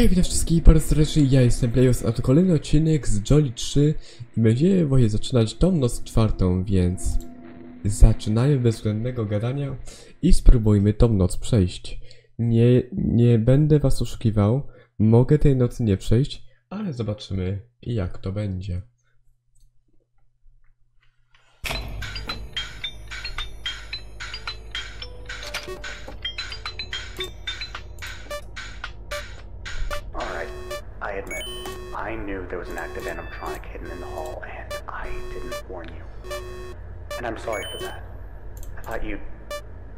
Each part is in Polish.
Hej, witam wszystkich bardzo serdecznie, ja jestem Playos, a to kolejny odcinek z Jolly 3 i będziemy właśnie zaczynać tą noc czwartą, więc zaczynajmy bez względnego gadania i spróbujmy tą noc przejść. Nie, nie będę was oszukiwał, mogę tej nocy nie przejść, ale zobaczymy jak to będzie. I knew there was an active animatronic hidden in the hall, and I didn't warn you. And I'm sorry for that. I thought you'd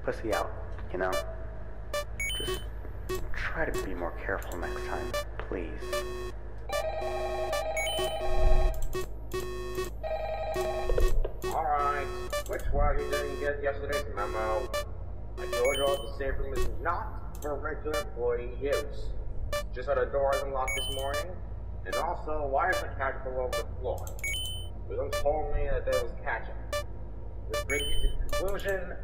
pussy out, you know? Just try to be more careful next time, please. Alright, which one you didn't get yesterday's memo? I told you all the safe room is not for regular employee use. Just had a door unlocked this morning, and also, why is the cat over the floor? William told me that there was catching. This brings me to the conclusion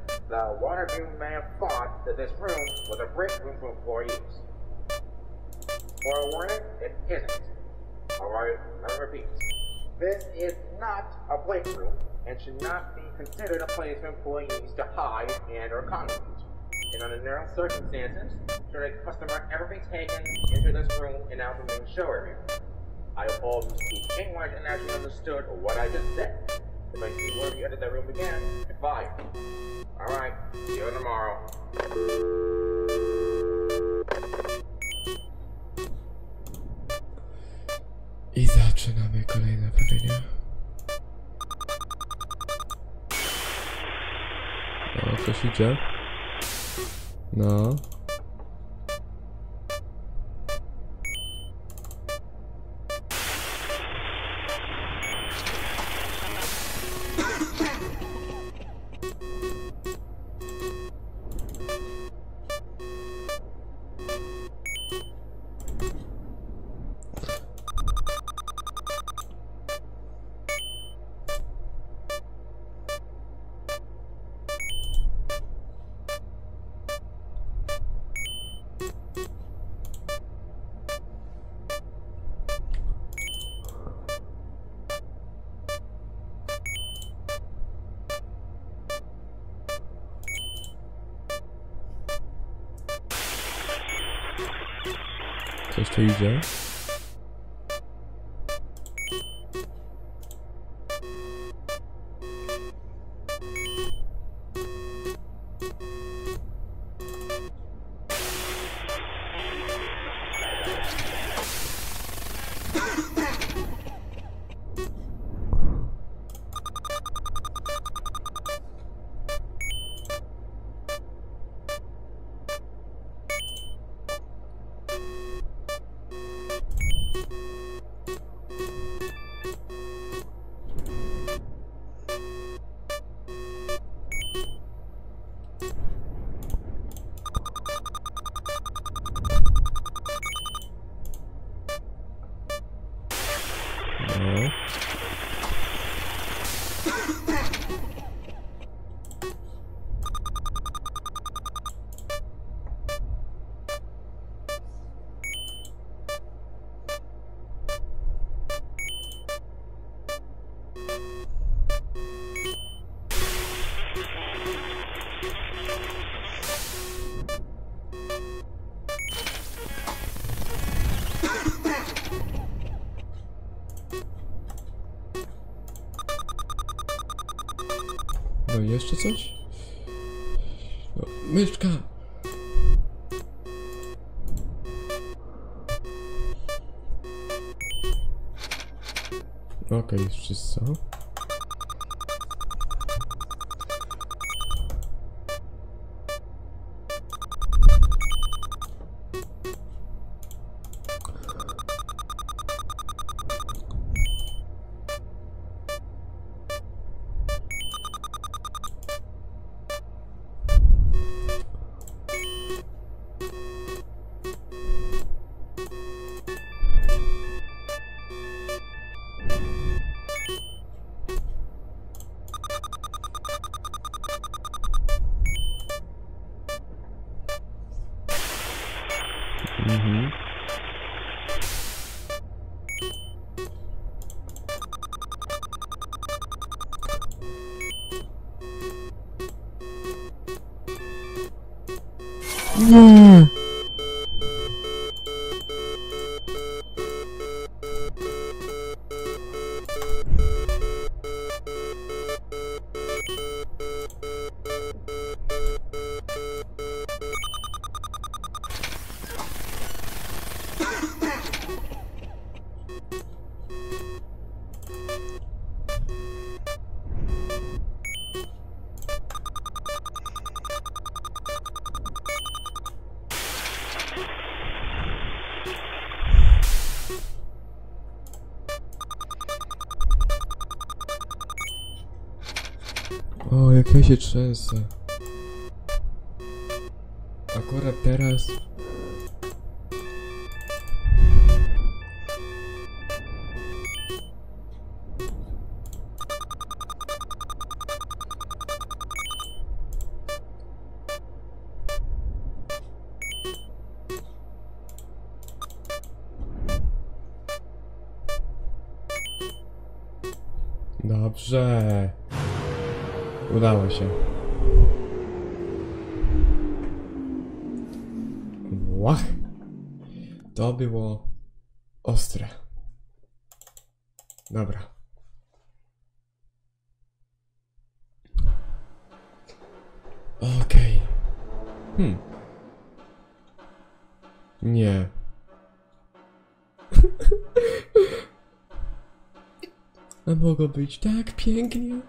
of you may have thought that this room was a break room for employees. For a warning, it isn't. Alright, me repeat. This is not a break room and should not be considered a place for employees to hide and or congregate. And under no circumstances should a customer ever be taken into this room and out the main show area. I you speak English and actually understood what I just said. If I see one of you enter that room again, you're. Alright, see you tomorrow. I zaczynamy kolejne prawienie. O, ktoś idzie. No. Ktoś tu idzie. No. Coś? No, myszka! Okej, okay, wszystko. Nie! O, jak ja się trzęsę. Akurat teraz... Dobrze. Udało się. Łach. To było ostre. Dobra. Okej. Hmm. Nie. A mogło być tak pięknie.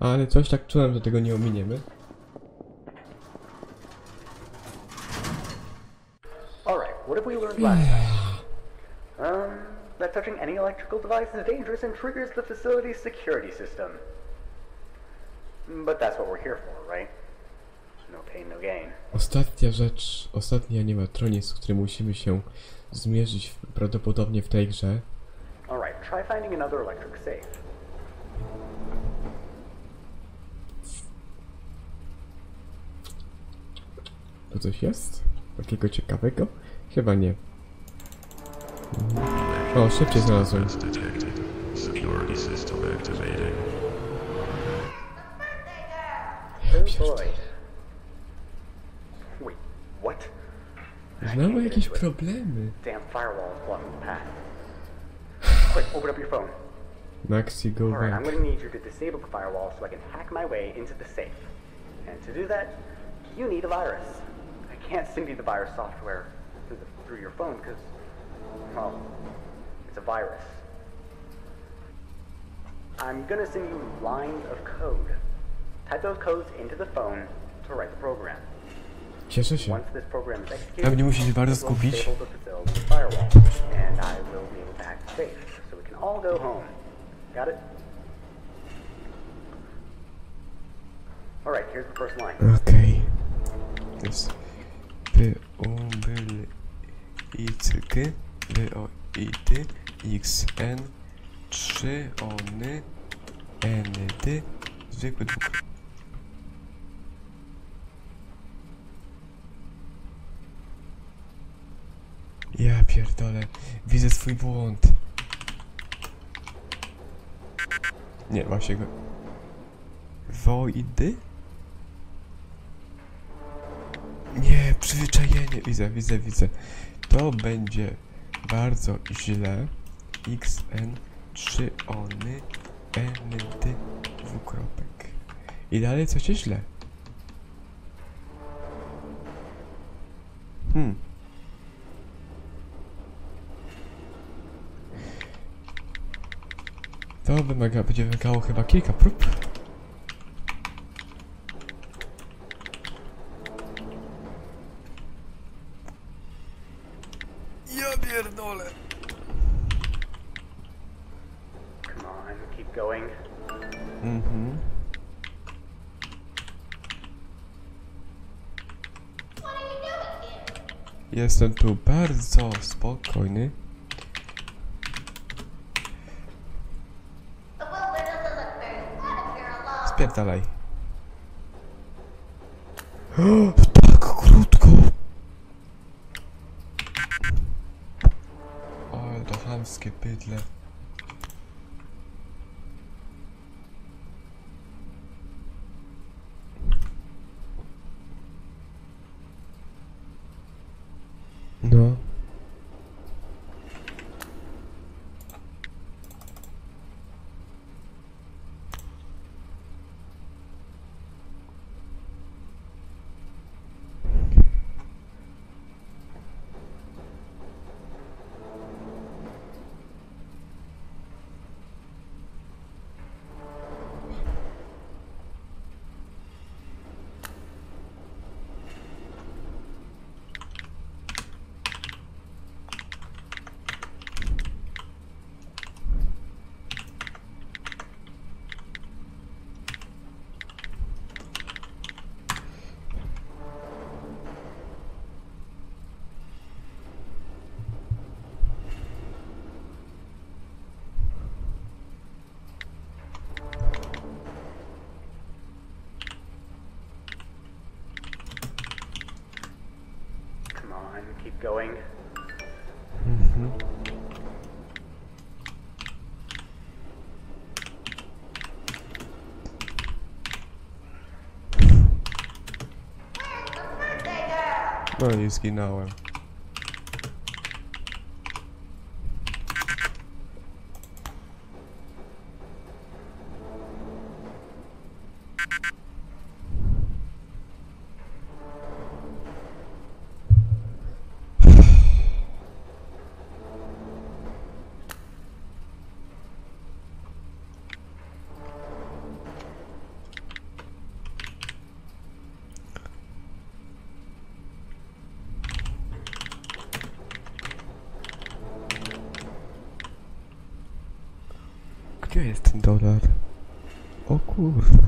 Ale coś tak czułem, że tego nie ominiemy. Um, that touching any electrical device is dangerous and triggers the facility's security system. But that's what we're here for, right? No pain, no gain. Ostatnia rzecz, ostatni animatronik, z którym musimy się zmierzyć prawdopodobnie w tej grze. Alright, try finding another electric safe. To coś jest? Takiego ciekawego? Chyba nie. O, szybciej znalazłem. Znowu jakieś problemy. Maxi, go Alright, I'm back. gonna need you to disable the firewall so I can hack my way into the safe. And to do that, you need a virus. I can't send you the virus software through, the, through your phone because, well, it's a virus. I'm gonna send you lines of code. Type those codes into the phone to write the program. Cieszę się. Once this program is executed, Tam nie musisz bardzo it will skupić. disable the facility's firewall, and I will be able to hack the safe, so we can all go home. Got it? All right, here's the first line. Okej. To jest B, L, I, C, K, B, O, I, T, X, N, 3, O, N, D, zwykły dwuk. Ja pierdolę, widzę swój błąd. Nie, właśnie go... Wojdy? Przyzwyczajenie. Widzę, widzę, widzę. To będzie bardzo źle. XN 3 ony ND dwukropek. I dalej coś jest źle. Hmm. To wymaga, będzie wymagało chyba kilka prób. Ja pierdolę. Come on, keep going. Mhm. Jestem tu bardzo spokojny. Spierdalaj. петля. going. Mm -hmm. No, you ski now. Gdzie jest ten dolar? O kurwa.